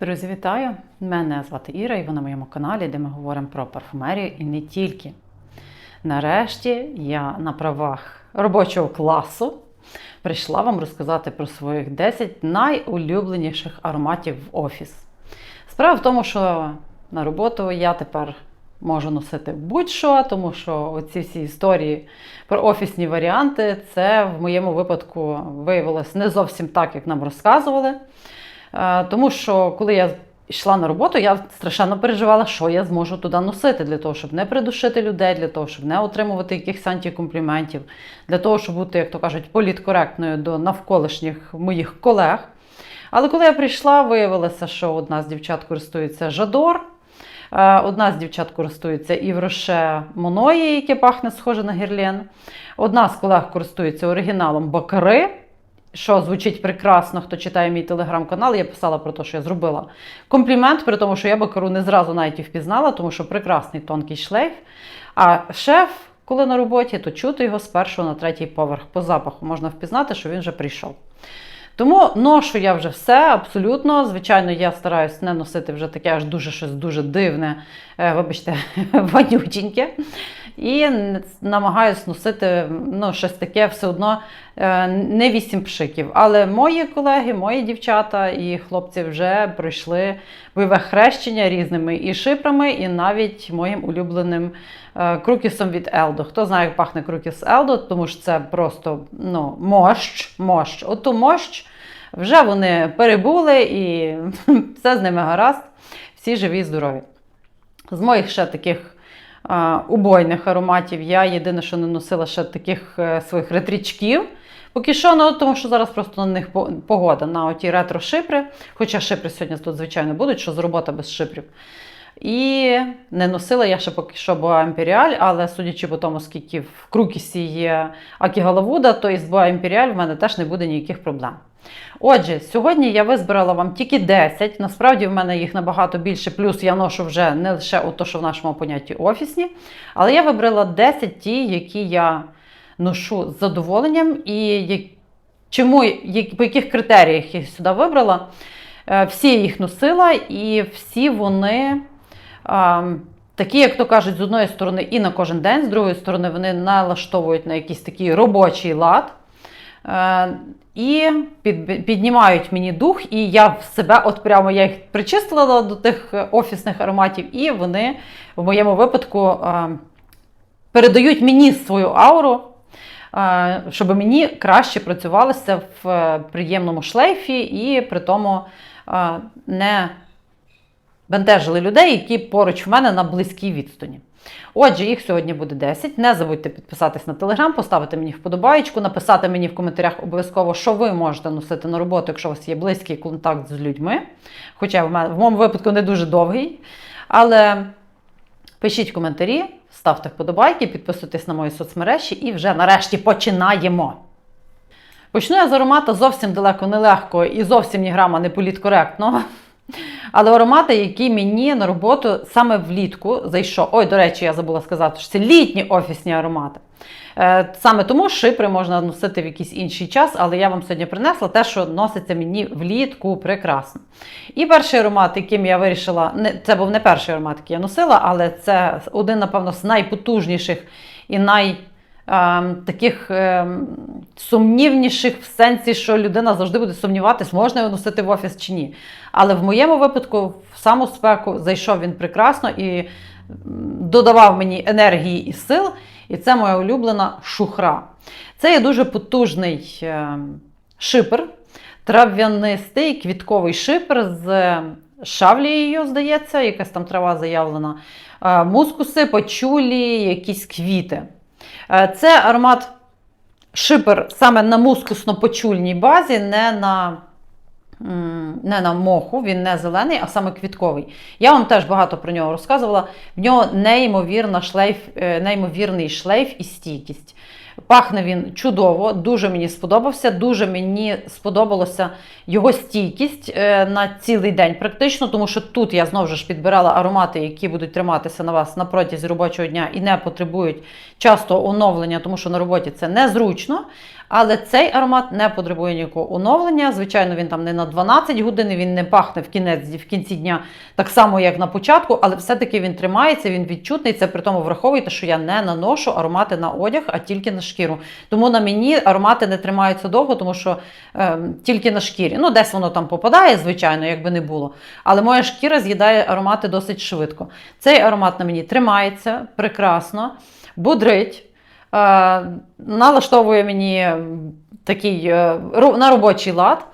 Друзі, вітаю! Мене звати Іра, і ви на моєму каналі, де ми говоримо про парфумерію і не тільки. Нарешті я на правах робочого класу прийшла вам розказати про своїх 10 найулюбленіших ароматів в офіс. Справа в тому, що на роботу я тепер можу носити будь-що, тому що оці всі історії про офісні варіанти, це в моєму випадку виявилось не зовсім так, як нам розказували. Е, Тому що коли я йшла на роботу, я страшенно переживала, що я зможу туди носити, для того, щоб не придушити людей, для того, щоб не отримувати якихось антикомпліментів, для того, щоб бути, як то кажуть, політкоректною до навколишніх моїх колег. Але коли я прийшла, виявилося, що одна з дівчат користується Жадор, е, одна з дівчат користується Івроше Моної, яке пахне схоже на гірлен. Одна з колег користується оригіналом Бакари що звучить прекрасно, хто читає мій телеграм-канал, я писала про те, що я зробила комплімент, при тому, що я бакару не зразу навіть і впізнала, тому що прекрасний тонкий шлейф. А шеф, коли на роботі, то чути його з першого на третій поверх по запаху можна впізнати, що він вже прийшов. Тому ношу я вже все абсолютно. Звичайно, я стараюсь не носити вже таке аж дуже щось дуже дивне, е, вибачте, вонюченьке. І намагаюсь носити ну, щось таке все одно е, не вісім пшиків. Але мої колеги, мої дівчата і хлопці вже пройшли бойове хрещення різними і шипрами, і навіть моїм улюбленим е, крукісом від Елдо. Хто знає, як пахне крукіс Елдо, тому що це просто ну, мощ, мощ. Оту мощ вже вони перебули і все з ними гаразд. Всі живі і здорові. З моїх ще таких убойних ароматів я єдине, що не носила ще таких е, своїх ретрічків. Поки що, ну, тому що зараз просто на них погода на оті ретро-шипри. Хоча шипри сьогодні тут, звичайно, будуть, що з робота без шипрів. І не носила я ще поки що Боа Імперіаль, але судячи по тому, скільки в Крукісі є Акі Галавуда, то із Боа Імперіаль в мене теж не буде ніяких проблем. Отже, сьогодні я визбирала вам тільки 10. Насправді в мене їх набагато більше, плюс я ношу вже не лише ото, що в нашому понятті офісні. Але я вибрала 10 ті, які я ношу з задоволенням, і чому, по яких критеріях я їх сюди вибрала. Е, Всі я їх носила, і всі вони. Такі, як то кажуть, з одної сторони і на кожен день, з другої сторони, вони налаштовують на якийсь такий робочий лад. І під, піднімають мені дух, і я в себе, от прямо я їх причислила до тих офісних ароматів, і вони в моєму випадку е, передають мені свою ауру, е, щоб мені краще працювалося в е, приємному шлейфі і при тому не бентежили людей, які поруч в мене на близькій відстані. Отже, їх сьогодні буде 10. Не забудьте підписатись на телеграм, поставити мені вподобаєчку, написати мені в коментарях обов'язково, що ви можете носити на роботу, якщо у вас є близький контакт з людьми. Хоча в, мене, в моєму випадку не дуже довгий. Але пишіть коментарі, ставте вподобайки, підписуйтесь на мої соцмережі і вже нарешті починаємо. Почну я з аромата зовсім далеко нелегко і зовсім ні грама не політкоректно. Але аромати, які мені на роботу саме влітку зайшов. Ой, до речі, я забула сказати, що це літні офісні аромати. Е, Саме тому шипри можна носити в якийсь інший час, але я вам сьогодні принесла те, що носиться мені влітку прекрасно. І перший аромат, яким я вирішила, це був не перший аромат, який я носила, але це один, напевно, з найпотужніших і най. Ем, Таких ем, сумнівніших в сенсі, що людина завжди буде сумніватись, можна його носити в офіс чи ні. Але в моєму випадку, в саму спеку, зайшов він прекрасно і додавав мені енергії і сил. І це моя улюблена шухра. Це є дуже потужний ем, шипер, трав'янистий квітковий шипер з шавлією, здається, якась там трава заявлена, е, мускуси, пачулі, якісь квіти. Е, Це аромат шипер саме на мускусно-почульній базі, не на, не на моху, він не зелений, а саме квітковий. Я вам теж багато про нього розказувала. В нього неймовірна шлейф, е, неймовірний шлейф і стійкість. Пахне він чудово, дуже мені сподобався. Дуже мені сподобалася його стійкість е, на цілий день, практично, тому що тут я знову ж підбирала аромати, які будуть триматися на вас на протязі робочого дня і не потребують часто оновлення, тому що на роботі це незручно. Але цей аромат не потребує ніякого оновлення. Звичайно, він там не на 12 годин, він не пахне в кінець в кінці дня так само, як на початку, але все-таки він тримається, він відчутний. Це при тому враховуйте, що я не наношу аромати на одяг, а тільки на шкіру. Тому на мені аромати не тримаються довго, тому що е, тільки на шкірі. Ну, десь воно там попадає, звичайно, якби не було. Але моя шкіра з'їдає аромати досить швидко. Цей аромат на мені тримається прекрасно, будрить. Е, налаштовує мені такий е, на робочий лад.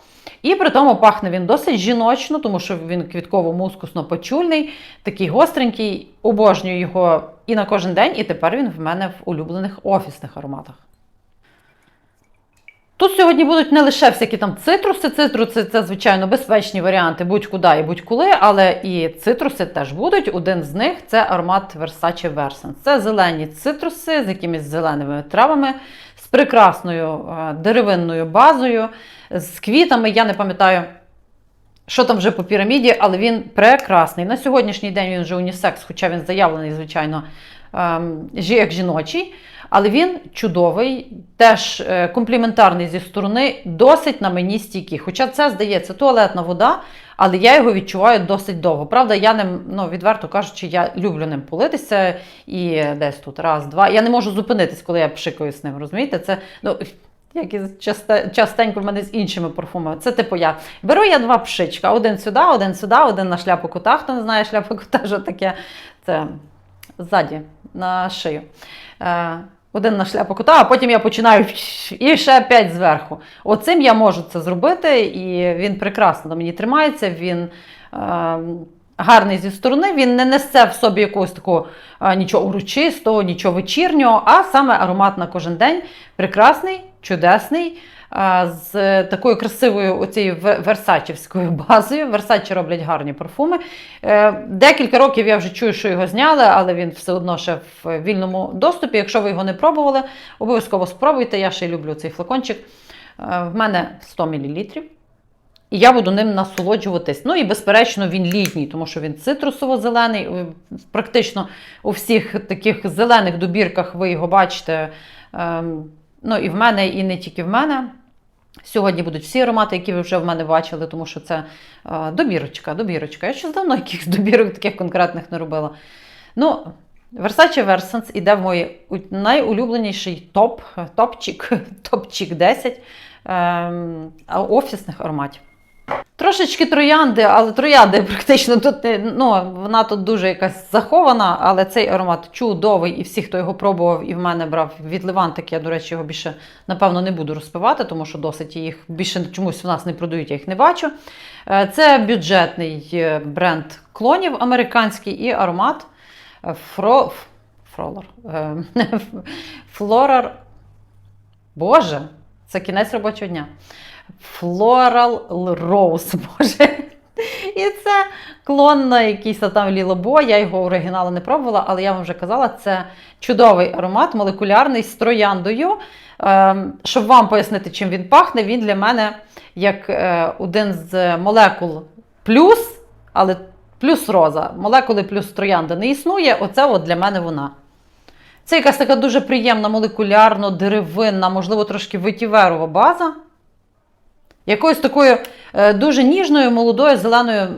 І при тому пахне він досить жіночно, тому що він квітково-мускусно почульний, такий гостренький. Обожнюю його і на кожен день, і тепер він в мене в улюблених офісних ароматах. Тут сьогодні будуть не лише всякі там цитруси. Цитруси це, звичайно, безпечні варіанти будь-куди і будь-коли, але і цитруси теж будуть. Один з них це аромат Versace Versant. Це зелені цитруси з якимись зеленими травами, з прекрасною е, деревинною базою, з квітами. Я не пам'ятаю. Що там вже по піраміді, але він прекрасний. На сьогоднішній день він вже унісекс, хоча він заявлений, звичайно, як жіночий. Але він чудовий, теж е, компліментарний зі сторони, досить на мені стійкий. Хоча це здається туалетна вода, але я його відчуваю досить довго. Правда, я ним, ну відверто кажучи, я люблю ним политися і десь тут раз, два. Я не можу зупинитись, коли я пшикаю з ним. Розумієте? Це ну. Як і частенько в мене з іншими парфумами. Це типу я беру я два пшичка, один сюди, один сюди, один на шляпу кота. Хто не знає шляпу кота, що таке? Це ззаді на шию. Е, один на шляпу кота, а потім я починаю і ще п'ять зверху. Оцим я можу це зробити, і він прекрасно на мені тримається. Він е, гарний зі сторони, він не несе в собі якогось такого е, нічого урочистого, нічого вечірнього, а саме аромат на кожен день. Прекрасний, чудесний. З такою красивою оцією версачівською базою. Версачі роблять гарні парфуми. Е, Декілька років я вже чую, що його зняли, але він все одно ще в вільному доступі. Якщо ви його не пробували, обов'язково спробуйте. Я ще люблю цей флакончик. Е, В мене 100 мл. І я буду ним насолоджуватись. Ну і, безперечно, він літній, тому що він цитрусово-зелений. Е, Практично у всіх таких зелених добірках ви його бачите. Ем, Ну і в мене, і не тільки в мене. Сьогодні будуть всі аромати, які ви вже в мене бачили, тому що це е, добірочка, добірочка. Я ще давно якихось добірок таких конкретних не робила. Ну, Versace Versants іде в мій найулюбленіший топ, топчик, топчик 10 е, офісних ароматів. Трошечки троянди, але троянди практично тут не, ну, вона тут дуже якась захована, але цей аромат чудовий, і всі, хто його пробував і в мене брав від Левантик, я, до речі, його більше, напевно, не буду розпивати, тому що досить їх більше чомусь у нас не продають, я їх не бачу. Е, Це бюджетний е, бренд клонів американський і аромат е, Фро... Фролор. Флорар. Боже, це кінець робочого дня. Floral Rose, боже. І це клон на якийсь там лілобо. Я його оригіналу не пробувала, але я вам вже казала, це чудовий аромат, молекулярний з трояндою. Ем, Щоб вам пояснити, чим він пахне, він для мене як е, один з молекул плюс, але плюс роза. Молекули плюс троянда не існує. Оце от для мене вона. Це якась така дуже приємна молекулярно деревинна, можливо, трошки ветіверова база. Якоюсь такою е, дуже ніжною, молодою, зеленою,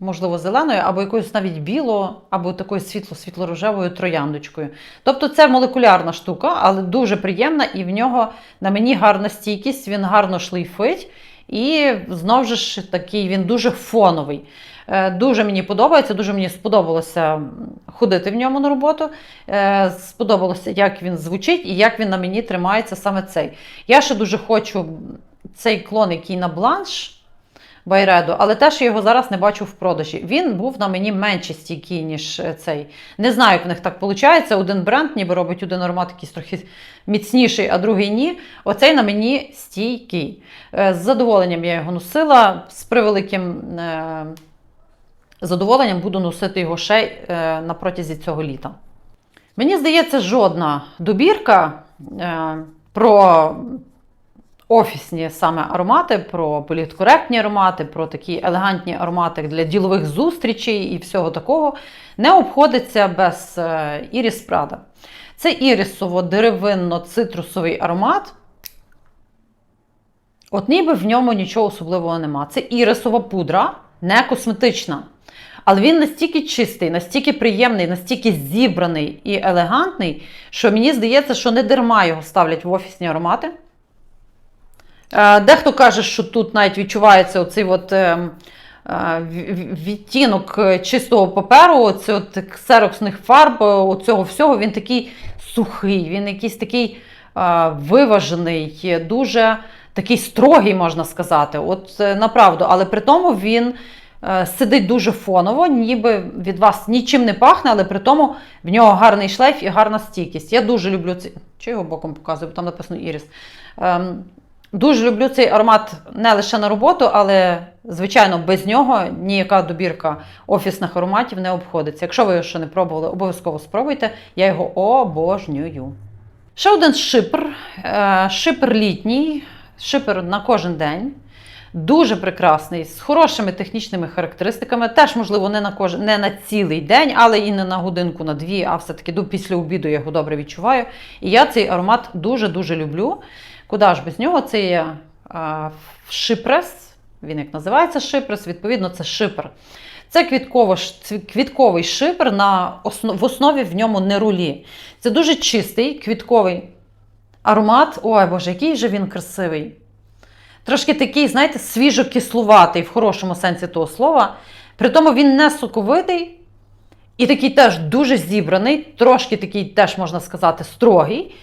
можливо, зеленою, або якоюсь навіть білою, або такою світло-світло-рожевою трояндочкою. Тобто це молекулярна штука, але дуже приємна, і в нього на мені гарна стійкість, він гарно шлейфить. І знову ж такий він дуже фоновий. Е, Дуже мені подобається, дуже мені сподобалося ходити в ньому на роботу. Е, Сподобалося, як він звучить і як він на мені тримається саме цей. Я ще дуже хочу цей клон, який на бланш Байреду, але теж я його зараз не бачу в продажі. Він був на мені менше стійкий, ніж е, цей. Не знаю, як в них так виходить. Один бренд ніби робить один аромат якийсь трохи міцніший, а другий ні. Оцей на мені стійкий. Е, З задоволенням я його носила, з превеликим е, задоволенням буду носити його ще на протязі цього літа. Мені здається, жодна добірка про офісні саме аромати, про політкоректні аромати, про такі елегантні аромати для ділових зустрічей і всього такого не обходиться без е, Іріс Прада. Це ірісово-деревинно-цитрусовий аромат. От ніби в ньому нічого особливого нема. Це ірисова пудра, не косметична. Але він настільки чистий, настільки приємний, настільки зібраний і елегантний, що мені здається, що не дарма його ставлять в офісні аромати. Е, Дехто каже, що тут навіть відчувається оцей от, е, е, ві- ві- відтінок чистого паперу, оці от ксероксних фарб, оцього всього. Він такий сухий, він якийсь такий е, виважений, дуже такий строгий, можна сказати. От направду, але при тому він. Сидить дуже фоново, ніби від вас нічим не пахне, але при тому в нього гарний шлейф і гарна стійкість. Я дуже люблю цей. Чи його боком показую, бо там написано Іріс. Дуже люблю цей аромат не лише на роботу, але, звичайно, без нього ніяка добірка офісних ароматів не обходиться. Якщо ви його ще не пробували, обов'язково спробуйте. Я його обожнюю. Ще один шипр. Е, Шипр літній, шипр на кожен день. Дуже прекрасний, з хорошими технічними характеристиками. Теж, можливо, не на кожен, не на цілий день, але і не на годинку, на дві, а все-таки до після обіду я його добре відчуваю. І я цей аромат дуже-дуже люблю. Куди ж без нього? Це є шипрес. Він як називається шипрес, відповідно, це шипр. Це квітковий шипр на осно, в основі в ньому не рулі. Це дуже чистий квітковий аромат. Ой, Боже, який же він красивий. Трошки такий, знаєте, свіжо-кислуватий в хорошому сенсі того слова. При тому він не соковитий і такий теж дуже зібраний, трошки такий теж, можна сказати, строгий.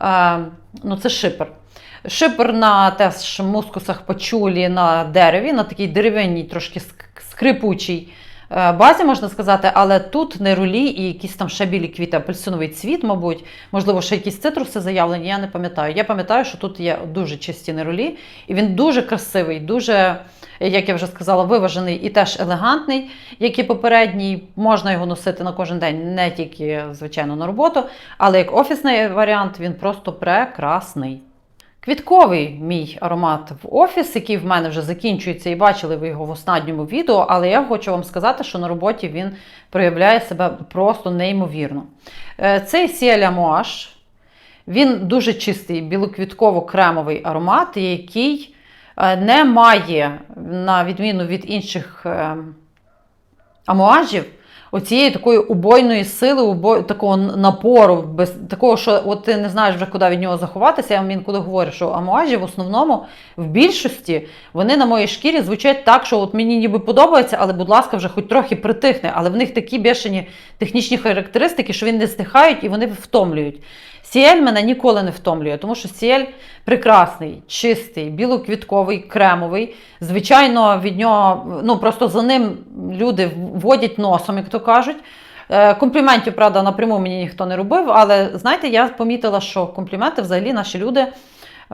Е, ну, це шипер. Шипер на теж мускусах пачулі на дереві, на такій деревинній, трошки скрипучій е, базі, можна сказати, але тут не рулі і якісь там ще білі квіти, апельсиновий цвіт, мабуть, можливо, ще якісь цитруси заявлені, я не пам'ятаю. Я пам'ятаю, що тут є дуже чисті нерулі, і він дуже красивий, дуже, як я вже сказала, виважений і теж елегантний, як і попередній. Можна його носити на кожен день, не тільки, звичайно, на роботу, але як офісний варіант він просто прекрасний. Квітковий мій аромат в офіс, який в мене вже закінчується, і бачили ви його в останньому відео, але я хочу вам сказати, що на роботі він проявляє себе просто неймовірно. Е, Цей Сіеля Моаш, він дуже чистий, білоквітково-кремовий аромат, який е, не має, на відміну від інших е, амуажів, оцієї такої убойної сили, убой, такого напору, без такого, що от ти не знаєш вже, куди від нього заховатися. Я вам інколи говорю, що амуажі в основному в більшості вони на моїй шкірі звучать так, що от мені ніби подобається, але, будь ласка, вже хоч трохи притихне. Але в них такі бешені технічні характеристики, що вони не стихають і вони втомлюють. Сіель мене ніколи не втомлює, тому що сіель прекрасний, чистий, білоквітковий, кремовий. Звичайно, від нього ну просто за ним люди водять носом, як то кажуть. Е, Компліментів, правда, напряму мені ніхто не робив, але знаєте, я помітила, що компліменти взагалі наші люди.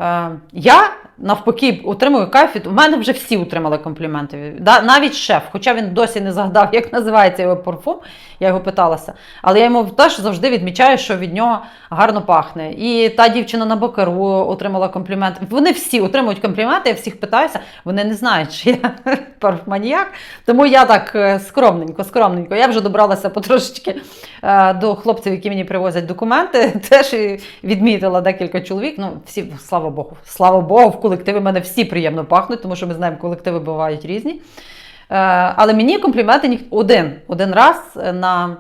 Е, Я навпаки отримую кайф. від- У мене вже всі отримали компліменти. Навіть шеф, хоча він досі не згадав, як називається його парфум, я його питалася. Але я йому теж завжди відмічаю, що від нього гарно пахне. І та дівчина на бокару отримала комплімент. Вони всі отримують компліменти, я всіх питаюся. Вони не знають, що я парфманіяк. Тому я так е, скромненько, скромненько. Я вже добралася потрошечки е, до хлопців, які мені привозять документи. Теж відмітила декілька чоловік. Ну, всі, слава Богу, слава Богу, в колективі мене всі приємно пахнуть, тому що ми знаємо, колективи бувають різні. Е, Але мені компліменти ніх... один, один раз на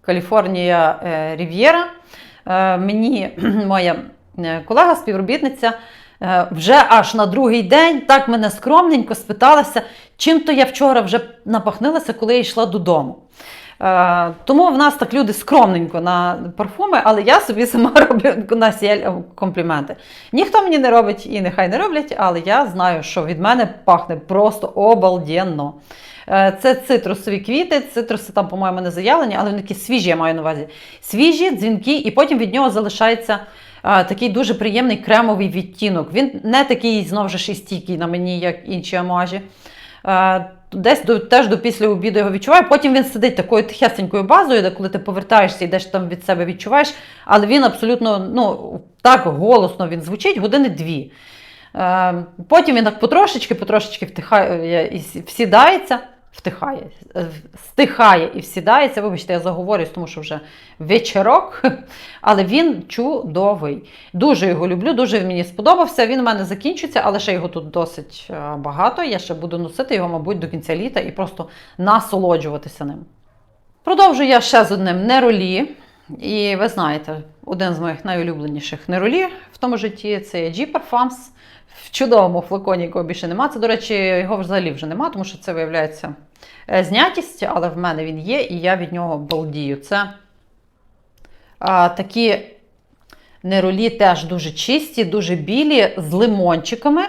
Каліфорнія е, Рів'єра. Е, Мені моя колега, співробітниця, вже аж на другий день так мене скромненько спиталася, чим то я вчора вже напахнилася, коли я йшла додому. Е, Тому в нас так люди скромненько на парфуми, але я собі сама роблю на сіель компліменти. Ніхто мені не робить і нехай не роблять, але я знаю, що від мене пахне просто обалденно. Е, Це цитрусові квіти, цитруси там, по-моєму, не заявлені, але вони такі свіжі, я маю на увазі. Свіжі, дзвінки, і потім від нього залишається е, такий дуже приємний кремовий відтінок. Він не такий, знову ж і стійкий на мені, як інші амуажі. Е, Десь до, теж до після обіду його відчуваю. Потім він сидить такою тихесенькою базою, де коли ти повертаєшся десь там від себе відчуваєш, але він абсолютно ну, так голосно він звучить години дві. Е, Потім він так потрошечки, потрошечки втихає і всідається. Втихає, е, стихає і всідається. Вибачте, я заговорюсь, тому що вже вечірок, але він чудовий. Дуже його люблю, дуже мені сподобався. Він в мене закінчиться, але ще його тут досить е, багато. Я ще буду носити його, мабуть, до кінця літа і просто насолоджуватися ним. Продовжую я ще з одним неролі. І ви знаєте, один з моїх найулюбленіших неролі в тому житті це Jeeper Farms в чудовому флаконі, якого більше нема. Це, до речі, його взагалі вже нема, тому що це виявляється е, знятість, але в мене він є, і я від нього балдію. Це а, такі неролі теж дуже чисті, дуже білі, з лимончиками,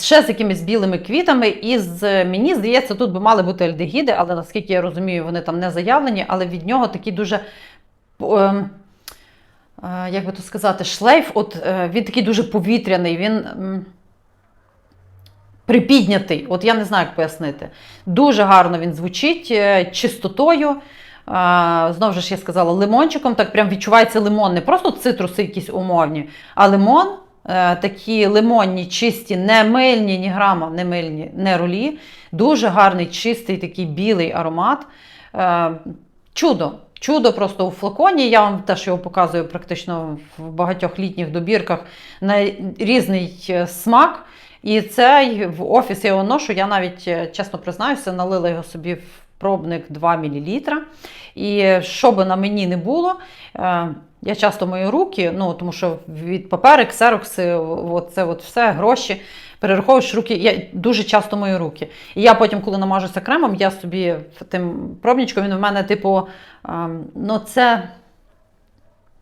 ще з якимись білими квітами. І з, мені здається, тут би мали бути альдегіди, але наскільки я розумію, вони там не заявлені, але від нього такий дуже. Ем, е, як би то сказати, шлейф, от е, він такий дуже повітряний, він припіднятий. От я не знаю, як пояснити. Дуже гарно він звучить, е, чистотою. Знову ж я сказала, лимончиком, так прям відчувається лимон. Не просто цитруси якісь умовні, а лимон, такі лимонні, чисті, не мильні, ні грама, не мильні, не рулі. Дуже гарний, чистий такий білий аромат. Чудо. Чудо просто у флаконі. Я вам теж його показую практично в багатьох літніх добірках на різний е, смак. І цей в офіс я його ношу. Я навіть, е, чесно признаюся, налила його собі в пробник 2 мл. І що би на мені не було, е, я часто мою руки, ну тому що від папери, ксерокси, от це от все, гроші. Перераховуєш руки, я дуже часто мою руки. І я потім, коли намажуся кремом, я собі тим пробнічком, він в мене, типу, ем, ну це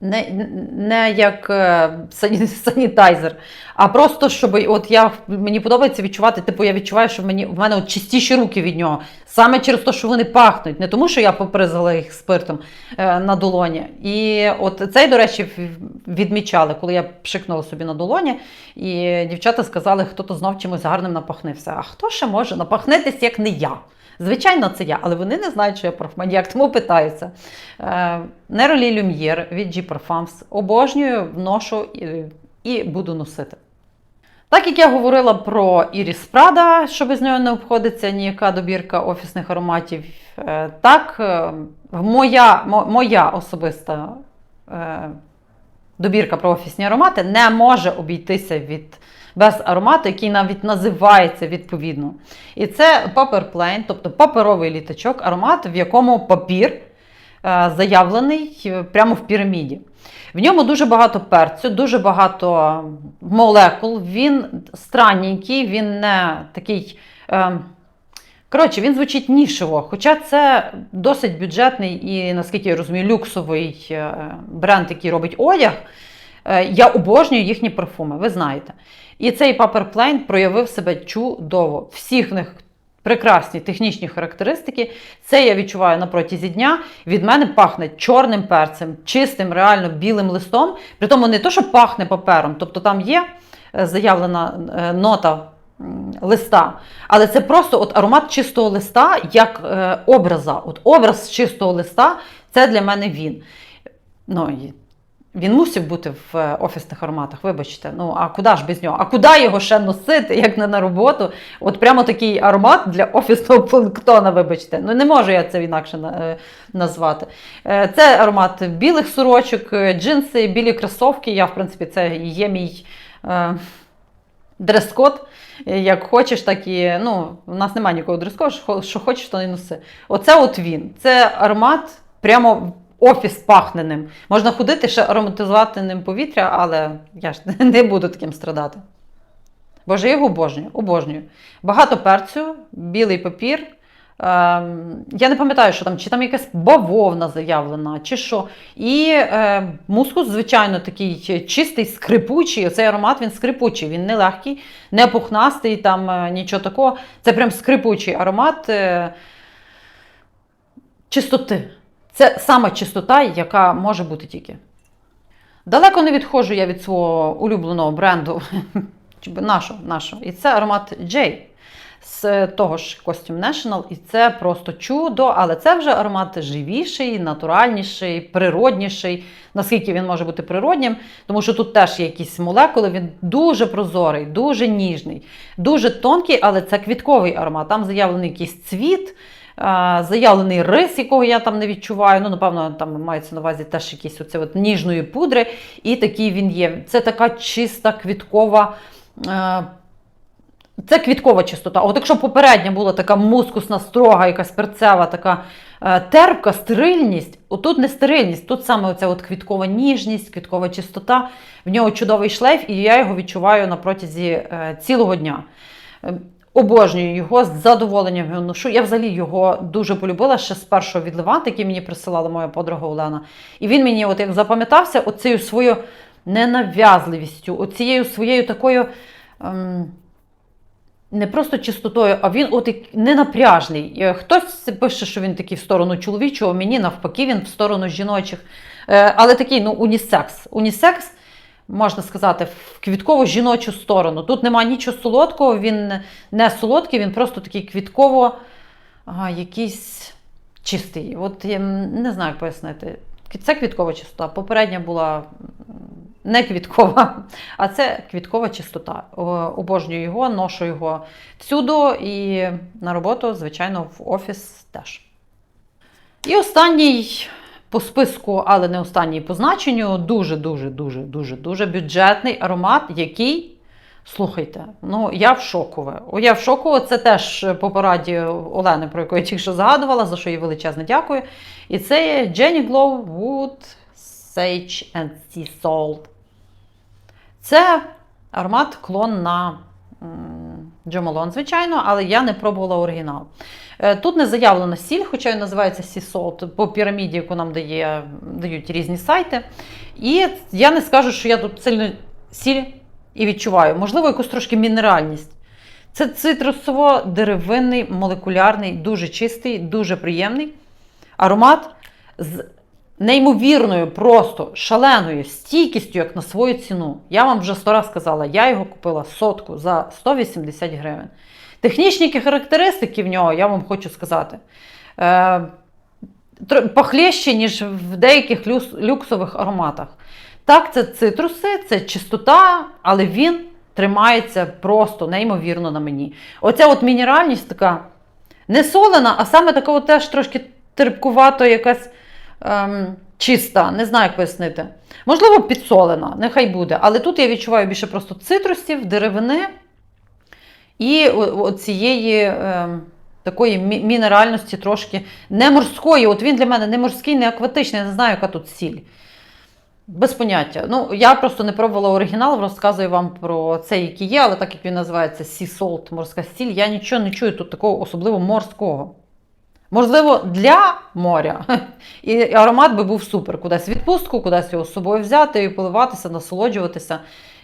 не, не як е, санітайзер, а просто, щоб от я мені подобається відчувати, типу, я відчуваю, що мені в мене от чистіші руки від нього. Саме через те, що вони пахнуть, не тому, що я попризала їх спиртом е, на долоні. І от цей, до речі, відмічали, коли я пшикнула собі на долоні, і дівчата сказали, хто то знов чимось гарним напахнився. А хто ще може напахнитись, як не я? Звичайно, це я, але вони не знають, що я парфуманіяк, тому питаються. Е, Неролі Люм'єр від G Parfums. Обожнюю, ношу і, буду носити. Так як я говорила про Іріс Прада, що без нього не обходиться ніяка добірка офісних ароматів, е, так е, моя, моя особиста добірка про офісні аромати не може обійтися від, без аромату, який навіть називається відповідно. І це Plane, тобто паперовий літачок, аромат, в якому папір е, заявлений е, прямо в піраміді. В ньому дуже багато перцю, дуже багато молекул. Він странненький, він не такий. Е, коротше, він звучить нішево, хоча це досить бюджетний і, наскільки я розумію, люксовий бренд, який робить одяг. Е, Я обожнюю їхні парфуми, ви знаєте. І цей Paper Plane проявив себе чудово. Всіх в них прекрасні технічні характеристики. Це я відчуваю на протязі дня. Від мене пахне чорним перцем, чистим, реально білим листом. При тому не то, що пахне папером, тобто там є е, заявлена е, нота листа, але це просто от аромат чистого листа як е, образа. От образ чистого листа це для мене він. Ну, він мусив бути в е, офісних ароматах, вибачте. Ну а куди ж без нього? А куди його ще носити, як не на роботу? От прямо такий аромат для офісного планктона, вибачте. Ну не можу я це інакше е, назвати. Е, Це аромат білих сорочок, джинси, білі кросовки. Я, в принципі, це є мій е, дрес-код. Як хочеш, так і ну, у нас немає нікого дрес-коду, що хочеш, то не носи. Оце от він. Це аромат прямо офіс пахне ним. Можна ходити ще ароматизувати ним повітря, але я ж не буду таким страдати. Боже, я його обожнюю, обожнюю. Багато перцю, білий папір. Ем, я не пам'ятаю, що там, чи там якась бавовна заявлена, чи що. І е, мускус, звичайно, такий чистий, скрипучий. Оцей аромат він скрипучий, він не легкий, не пухнастий, там е, нічого такого. Це прям скрипучий аромат е, чистоти. Це саме чистота, яка може бути тільки. Далеко не відходжу я від свого улюбленого бренду, нашого, нашого. І це аромат J. з того ж Costume National, і це просто чудо, але це вже аромат живіший, натуральніший, природніший. Наскільки він може бути природнім, тому що тут теж є якісь молекули, він дуже прозорий, дуже ніжний, дуже тонкий, але це квітковий аромат. Там заявлений якийсь цвіт, заявлений рис, якого я там не відчуваю. Ну, напевно, там мається на увазі теж якісь оце от ніжної пудри, і такий він є. Це така чиста квіткова. е, Це квіткова чистота. От якщо попередня була така мускусна, строга, якась перцева, така е, терпка, стерильність, отут не стерильність, тут саме оця от квіткова ніжність, квіткова чистота. В нього чудовий шлейф, і я його відчуваю на протязі е, цілого дня. Обожнюю його, з задоволенням ношу. Я взагалі його дуже полюбила ще з першого відливанта, який мені присилала моя подруга Олена. І він мені, от як запам'ятався, оцією своєю ненав'язливістю, оцією своєю такою. Ем, не просто чистотою, а він от ненапряжний. Е, Хтось пише, що він такий в сторону чоловічого, мені навпаки, він в сторону жіночих. Е, Але такий ну, унісекс. Унісекс, можна сказати, в квітково жіночу сторону. Тут нема нічого солодкого, він не солодкий, він просто такий квітково ага, якийсь чистий. От я не знаю, як пояснити. Це квіткова чистота. Попередня була не квіткова, а це квіткова чистота. Обожнюю його, ношу його всюду і на роботу, звичайно, в офіс теж. І останній по списку, але не останній по значенню, дуже, дуже, дуже, дуже, бюджетний аромат, який. Слухайте, ну я в шоку. Я в шоку. Це теж по пораді Олени, про яку я тільки що згадувала, за що їй величезне дякую. І це є Jenny Glow Wood Sage and Sea Salt. Це аромат клон на Джомолон, звичайно, але я не пробувала оригінал. Е, Тут не заявлена сіль, хоча він називається Salt, по піраміді, яку нам дає, дають різні сайти. І я не скажу, що я тут сильно сіль і відчуваю, можливо, якусь трошки мінеральність. Це цитрусово-деревинний, молекулярний, дуже чистий, дуже приємний аромат з неймовірною, просто шаленою стійкістю, як на свою ціну. Я вам вже сто раз сказала, я його купила сотку за 180 гривень. Технічні характеристики в нього, я вам хочу сказати, е, похлеще, ніж в деяких люксових ароматах. Так, це цитруси, це чистота, але він тримається просто неймовірно на мені. Оця от мінеральність така не солена, а саме така теж трошки терпкувато якась ем, чиста, не знаю, як пояснити. Можливо, підсолена, нехай буде. Але тут я відчуваю більше просто цитрусів, деревини і цієї ем, такої мінеральності трошки не морської. От він для мене не морський, не акватичний, я не знаю, яка тут сіль. Без поняття. Ну, я просто не пробувала оригінал, розказую вам про це, який є, але так як він називається Sea Salt, морська стіль, я нічого не чую тут такого особливо морського. Можливо, для моря. І аромат би був супер. Кудись відпустку, кудись його з собою взяти і поливатися, насолоджуватися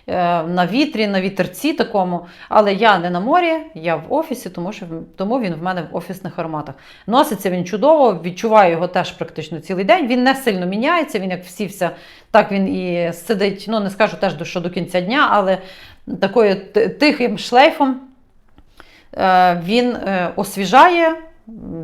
е, на вітрі, на вітерці такому. Але я не на морі, я в офісі, тому, що, тому він в мене в офісних ароматах. Носиться він чудово, відчуваю його теж практично цілий день. Він не сильно міняється, він як всівся, так він і сидить, ну не скажу теж, що до кінця дня, але такою тихим шлейфом е, він е, освіжає.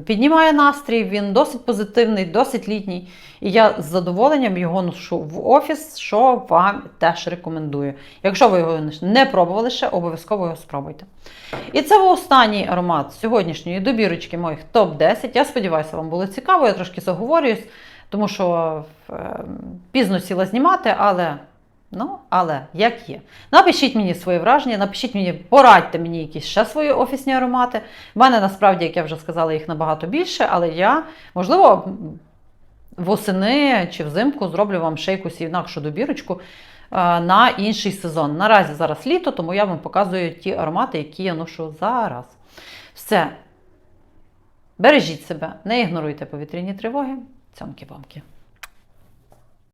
Піднімає настрій, він досить позитивний, досить літній. І я з задоволенням його ношу в офіс, що вам теж рекомендую. Якщо ви його не пробували ще, обов'язково його спробуйте. І це останній аромат сьогоднішньої добірочки моїх топ-10. Я сподіваюся, вам було цікаво. Я трошки заговорююсь, тому що е, пізно сіла знімати, але. Ну, але як є. Напишіть мені свої враження, напишіть мені, порадьте мені якісь ще свої офісні аромати. У мене насправді, як я вже сказала, їх набагато більше, але я, можливо, восени чи взимку зроблю вам ще якусь інакшу добірочку е, на інший сезон. Наразі зараз літо, тому я вам показую ті аромати, які я ношу зараз. Все. Бережіть себе, не ігноруйте повітряні тривоги. Цьомки-бомки.